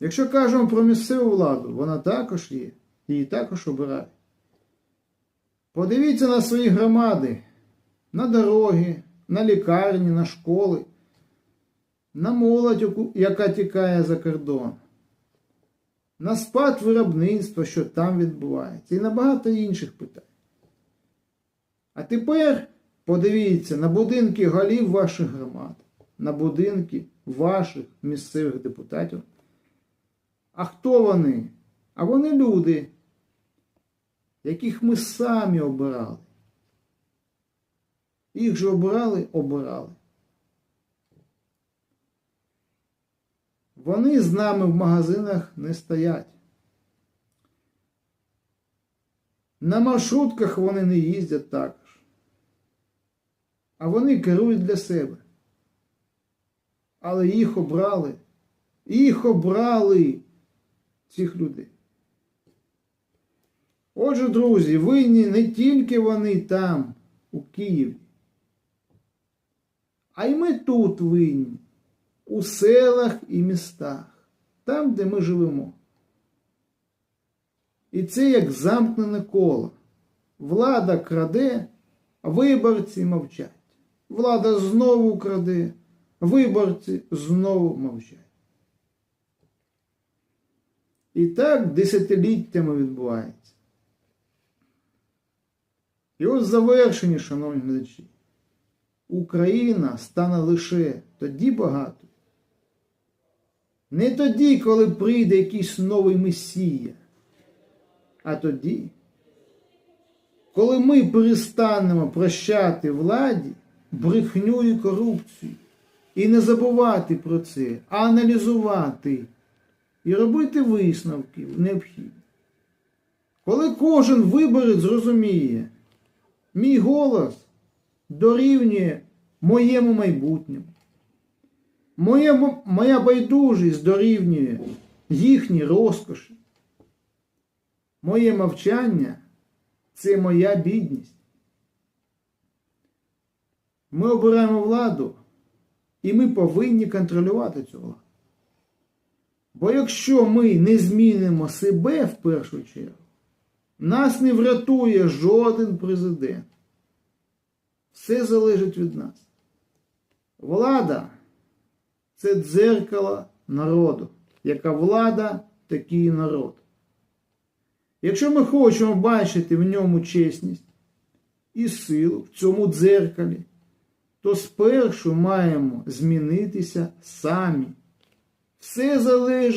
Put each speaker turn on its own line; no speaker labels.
Якщо кажемо про місцеву владу, вона також є, її також обирають. Подивіться на свої громади, на дороги, на лікарні, на школи, на молодь, яка тікає за кордон, на спад виробництва, що там відбувається, і на багато інших питань. А тепер подивіться на будинки голів ваших громад, на будинки ваших місцевих депутатів. А хто вони? А вони люди, яких ми самі обирали. Їх же обирали, обирали. Вони з нами в магазинах не стоять. На маршрутках вони не їздять також. А вони керують для себе. Але їх обрали. Їх обрали цих людей. Отже, друзі, винні не тільки вони там, у Києві, а й ми тут винні, у селах і містах, там, де ми живемо. І це як замкнене коло. Влада краде, виборці мовчать. Влада знову краде, виборці знову мовчать. І так десятиліттями відбувається. І ось завершені, шановні глядачі, Україна стане лише тоді багатою. Не тоді, коли прийде якийсь новий месія, а тоді, коли ми перестанемо прощати владі брехню і корупцію. І не забувати про це, а аналізувати і робити висновки необхідні. Коли кожен виборець зрозуміє, мій голос дорівнює моєму майбутньому, моє, моя байдужість дорівнює їхній розкоші, моє мовчання це моя бідність. Ми обираємо владу, і ми повинні контролювати цю владу. Бо якщо ми не змінимо себе в першу чергу, нас не врятує жоден президент. Все залежить від нас. Влада це дзеркало народу. Яка влада, такий народ. Якщо ми хочемо бачити в ньому чесність і силу в цьому дзеркалі, то спершу маємо змінитися самі. Все залежить.